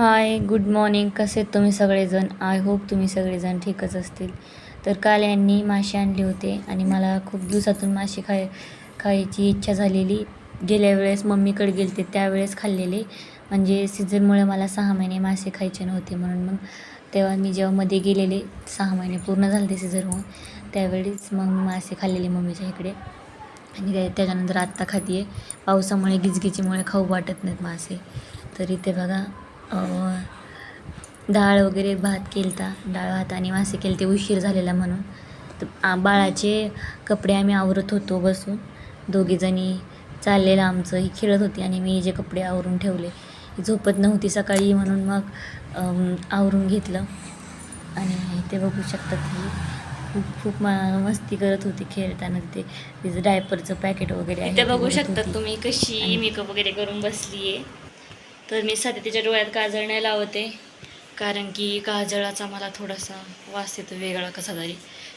Hi good morning कसे आहेत तुम्ही सगळेजण? आय होप तुम्ही सगळेजण ठीकच असतील. तर काल यांनी मासे आणले होते आणि मला खूप दिवसातून मासे खाय खायची इच्छा झालेली. गेल्या वेळेस मम्मीकडे गेले ते त्यावेळेस खाल्लेले. म्हणजे सीझनमुळे मला सहा महिने मासे खायचे नव्हते म्हणून मग तेव्हा मी जेव्हा मध्ये गेलेले सहा महिने पूर्ण झाले ते सीझन होऊन त्यावेळीच मग मासे खाल्लेले मम्मीच्या इकडे. आणि त्याच्यानंतर आत्ता खाती आहे पावसामुळे गिजगिजीमुळे खाऊ वाटत नाहीत मासे. तर इथे बघा डाळ वगैरे भात केलता डाळ भात आणि मासे केले ते उशीर झालेला म्हणून. तर बाळाचे कपडे आम्ही आवरत होतो बसून. दोघीजणी चाललेलं आमचं ही खेळत होती आणि मी जे कपडे आवरून ठेवले झोपत नव्हती सकाळी म्हणून मग आवरून घेतलं. आणि ते बघू शकतात ही खूप खूप मस्ती करत होती खेळताना. तिथे तिचं डायपरचं पॅकेट वगैरे आहे ते बघू शकतात. तुम्ही कशी मेकअप वगैरे करून बसली आहे तर मी सध्या तिच्या डोळ्यात काजळ नाही लावते. कारण की काजळाचा मला थोडासा वास येतो वेगळा कसा तरी.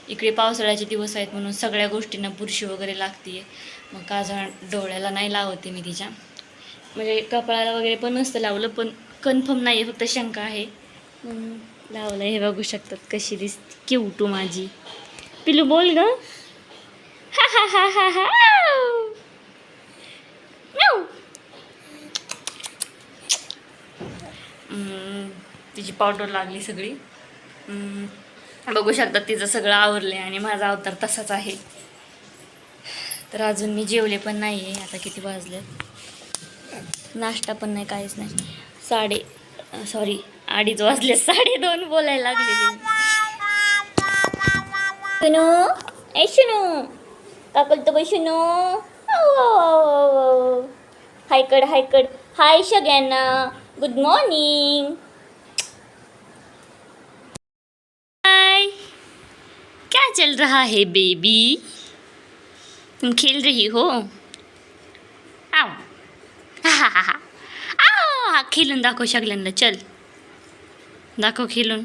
इकडे पावसाळ्याचे दिवस आहेत म्हणून सगळ्या गोष्टींना बुरशी वगैरे लागते मग काजळ डोळ्याला नाही लावते मी तिच्या. म्हणजे कपाळाला वगैरे पण नसतं लावलं पण कन्फर्म नाही आहे फक्त शंका आहे. म्हणून लावलं हे बघू शकतात कशी दिसते. क्यूटू माझी. पिलू बोल ग. हा हा हा हा हा. तिची पावडर लागली सगळी. बघू शकतात तिचं सगळं आवरले आणि माझा अवतार तसाच आहे. तर अजून मी जेवले पण नाही आहे आता किती वाजले? नाश्ता पण नाही काहीच नाही. साडे सॉरी अडीच वाजले साडेदोन बोलायला लागले शुनू ए शुनू का करतो बाई शुनू. हायकड हायकड हाय सगळ्यांना. गुड मॉर्निंग हाय क्या चल रहा है बेबी तुम खेल रही हो? आओ। हा हा हा हा आओ हा खेळून दाखव सगळ्यांना चल. दाखव खेळून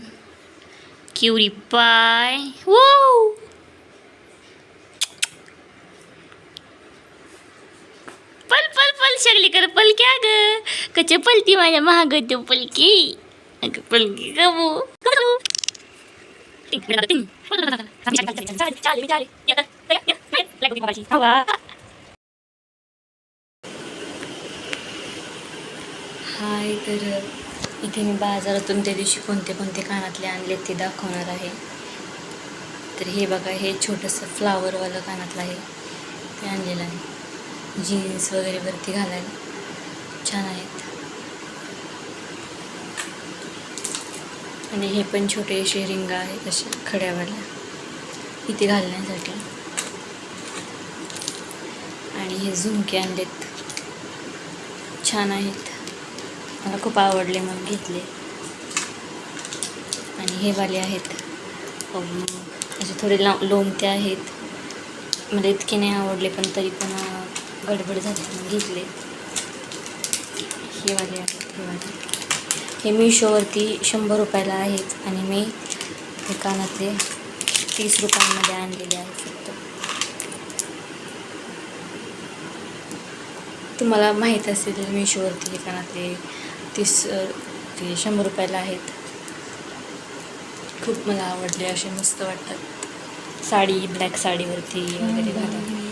क्युरी पाय. वो पल पल पल सगळी कर पलक्या ग कच पलती माझ्या महाग तो पलकी. अगं पलकी गबू हाय तर इथे मी बाजारातून त्या दिवशी कोणते कोणते कानातले आणले ते दाखवणार आहे. तर हे बघा हे छोटंसं फ्लावरवालं कानातलं आहे. ते आणलेलं आहे. जीन्स वगैरे वरती घालायला. छान आहेत. आणि हे पण छोटे असे रिंगा आहेत अशा खड्यावाल्या इथे घालण्यासाठी. आणि हे झुमके आणलेत. छान आहेत. मला खूप आवडले मग घेतले. आणि हे वाले आहेत. असे थोडे ला लोमते आहेत. मला इतके नाही आवडले पण तरी पण गडबड झाली मग घेतले. वाले आहेत हे वाले हे मिशोवरती शंभर रुपयाला आहेत आणि मी हे कानातले तीस रुपयांमध्ये आणलेले आहेत फक्त. तुम्हाला माहीत असेल मिशोवरती हे कानातले तीस ते शंभर रुपयाला आहेत. खूप मला आवडले असे मस्त वाटतात. साडी ब्लॅक साडीवरती वगैरे घालायला